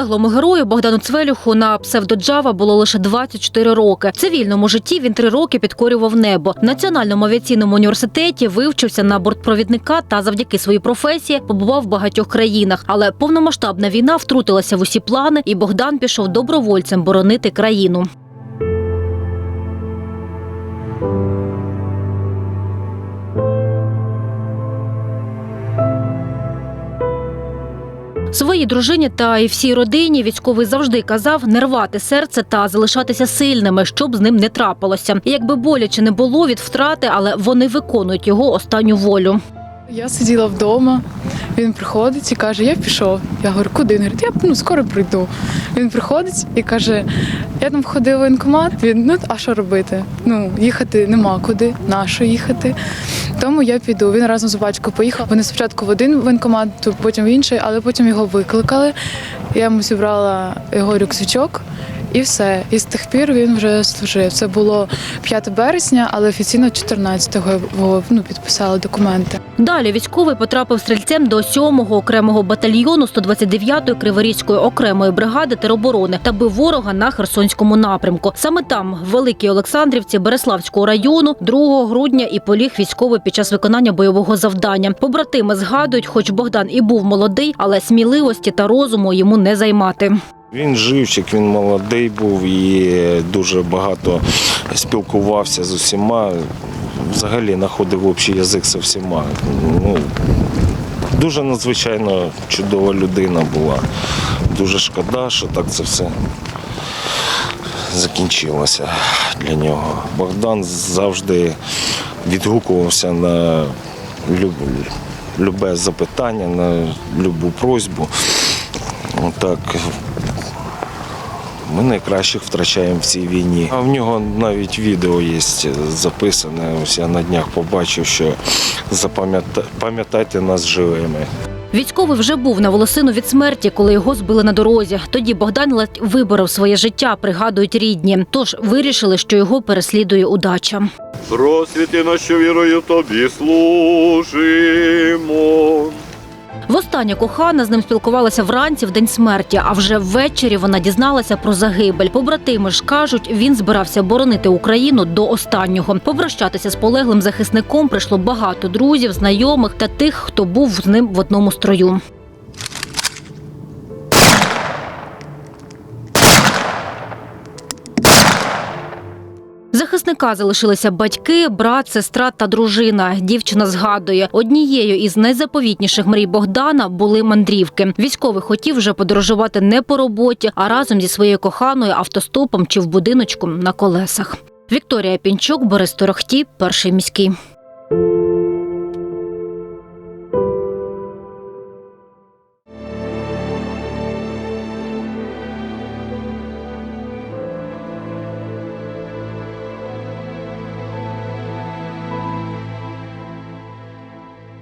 Полеглому герою Богдану Цвелюху на псевдоджава було лише 24 роки. В цивільному житті він три роки підкорював небо. В Національному авіаційному університеті вивчився на бортпровідника та завдяки своїй професії побував в багатьох країнах. Але повномасштабна війна втрутилася в усі плани, і Богдан пішов добровольцем боронити країну. Своїй дружині та і всій родині військовий завжди казав не рвати серце та залишатися сильними, щоб з ним не трапилося. Якби боляче не було від втрати, але вони виконують його останню волю. Я сиділа вдома, він приходить і каже, я пішов. Я говорю, куди? Він говорить, я ну, скоро прийду. Він приходить і каже, я там входив в воєнкомат. Він, ну а що робити? Ну, їхати нема куди, на що їхати. Тому я піду. Він разом з батьком поїхав. Вони спочатку в один воєнкомат, потім в інший, але потім його викликали. Я йому зібрала його рюкзачок. І все. І з тих пір він вже служив. Це було 5 березня, але офіційно 14-го його ну, підписали документи. Далі військовий потрапив стрільцем до 7-го окремого батальйону 129-ї Криворізької окремої бригади тероборони та бив ворога на Херсонському напрямку. Саме там, в Великій Олександрівці Береславського району, 2 грудня і поліг військовий під час виконання бойового завдання. Побратими згадують, хоч Богдан і був молодий, але сміливості та розуму йому не займати. Він живчик, він молодий був і дуже багато спілкувався з усіма. Взагалі знаходив общий язик з всіма. Ну, дуже надзвичайно чудова людина була. Дуже шкода, що так це все закінчилося для нього. Богдан завжди відгукувався на люб- любе запитання, на любу просьбу. Так, ми найкращих втрачаємо в цій війні. А в нього навіть відео є записане. Ось я на днях побачив, що запам'ята- пам'ятайте нас живими. Військовий вже був на волосину від смерті, коли його збили на дорозі. Тоді Богдан ледь виборов своє життя, пригадують рідні. Тож вирішили, що його переслідує удача. Просвіти, на що вірою тобі служимо. Востаннє кохана з ним спілкувалася вранці в день смерті, а вже ввечері вона дізналася про загибель. Побратими ж кажуть, він збирався боронити Україну до останнього. Попрощатися з полеглим захисником прийшло багато друзів, знайомих та тих, хто був з ним в одному строю. Захисника залишилися батьки, брат, сестра та дружина. Дівчина згадує, однією із найзаповітніших мрій Богдана були мандрівки. Військовий хотів вже подорожувати не по роботі, а разом зі своєю коханою автостопом чи в будиночку на колесах. Вікторія Пінчук, Борис Торохті, перший міський.